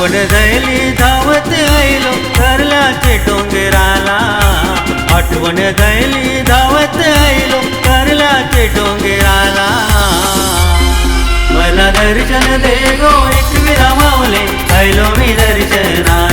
आठवण जायली धावत आईलो करलाचे डोंगराला. आठवण जायली धावत आईलो करलाचे डोंगराला. मला दर्शन दे गो एकविरा माऊले आयलो मी दर्शना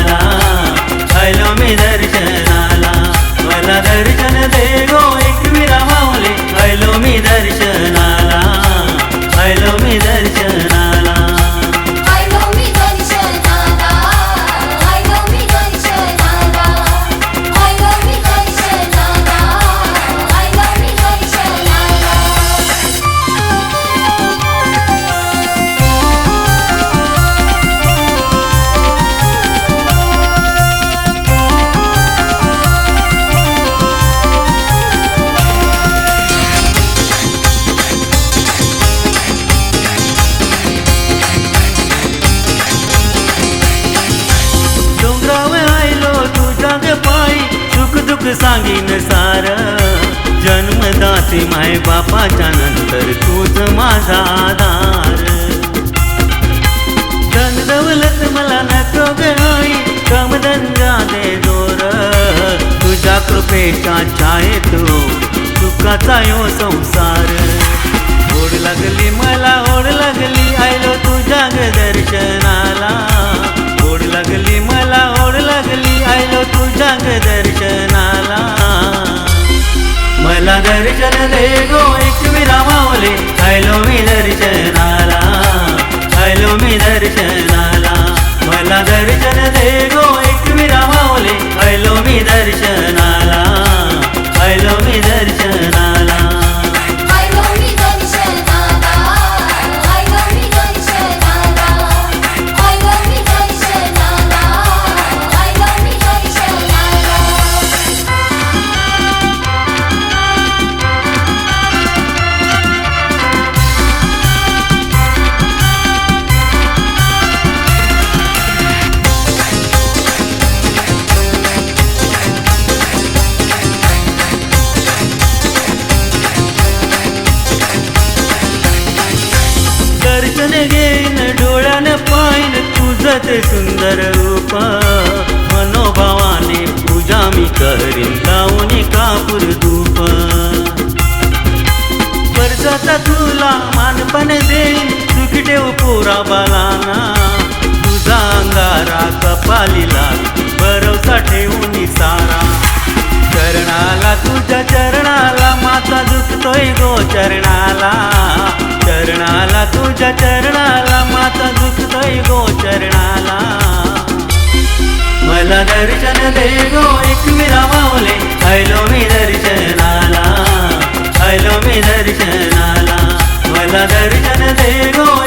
सांगीन सार. जन्मदाते माय बापाच्या नंतर तूच माझा आधार. धन दौलत मला नको गई आई कामधंदा दे जोर. तुझ्या कृपेच्या छायेत सुखाचा यो संसार. ओढ लागली मला ओढ लागली आयलो तुझ्या ग दर्शनाला. દર્શન દેગો એક વિરામાવલી આયલો વિ દર્શન तुझं सुंदर रूप मनोभावाने पूजा मी करीन लावून कापूर धूप. वर्षाचा तुला मानपण देईन सुखी ठेव पोरा बालाना. तुझा अंगारा कपालीला भरवसा ठेवून सारा. चरणाला तुझ्या चरणाला आता झुकतोय गो चरणाला. चरणाला तुझ्या चरणाला माता झुकतोय गो चरणाला. मला दर्शन दे गो एक एकविरा मावले आयलो मी दर्शनाला. आयलो मी दर्शनाला. मला दर्शन दे गो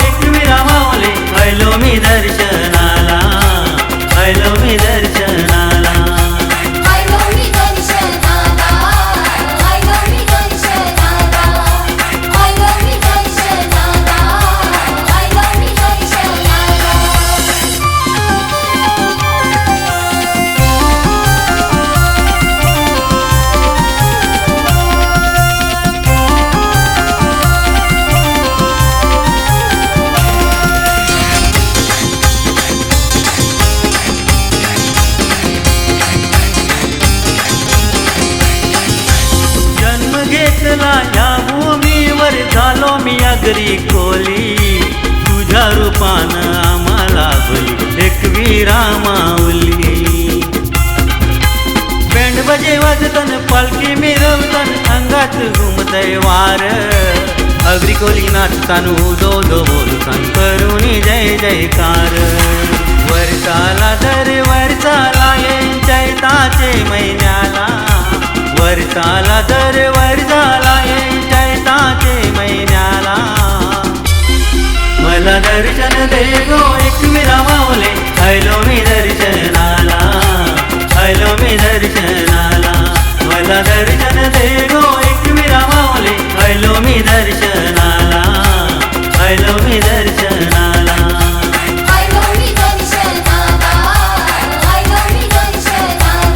झालो मी अगरी खोली तुझ्या रूपानं आम्हाला बोली एक वीरा माऊली बँड बजे वाजतन पालखी मिरवतन अंगात घुमतय वार. अगरी कोली नाचतान दो दो बोलतान करुणी जय जयकार. वर्षाला दर वर्षाला येईन चैताचे महिन्याला. वर्षाला दर वर्षाला येईन दर्शनाला. मला दर्शन दे गो एकविरा माऊले. आयलो मी दर्शनाला. आयलो मी दर्शनाला. I know me दर्शनाला. I know me दर्शनाला.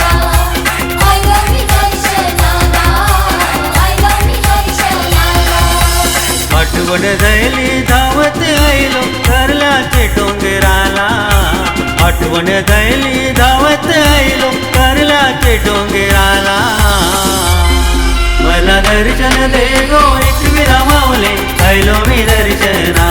I దర్శన దేగో ఇటువి రామౌలే కైలో మీ దర్శనా